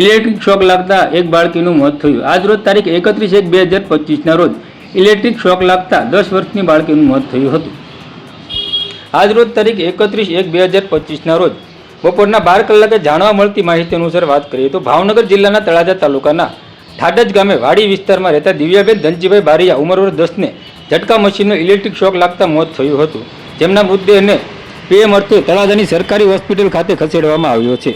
Electric શોક લાગતા એક બાળકીનું મોત થયું. આજ રોજ તારીખ એકત્રીસ એક બે હજાર પચીસના રોજ ઇલેક્ટ્રિક શોક લાગતા દસ વર્ષની બાળકીનું મોત થયું હતું. આજ રોજ તારીખ એકત્રીસ એક બે હજાર પચીસના રોજ બપોરના બાર કલાકે જાણવા મળતી માહિતી અનુસાર વાત કરીએ તો ભાવનગર જિલ્લાના તળાજા તાલુકાના ઠાડજ ગામે વાડી વિસ્તારમાં રહેતા દિવ્યાબેન ધનજીભાઈ બારિયા ઉંમર વર્ષ દસને ઝટકા મશીનનો ઇલેક્ટ્રિક શોક લાગતા મોત થયું હતું. જેમના મૃતદેહને પીએમ અર્થે તળાજાની સરકારી હોસ્પિટલ ખાતે ખસેડવામાં આવ્યો છે.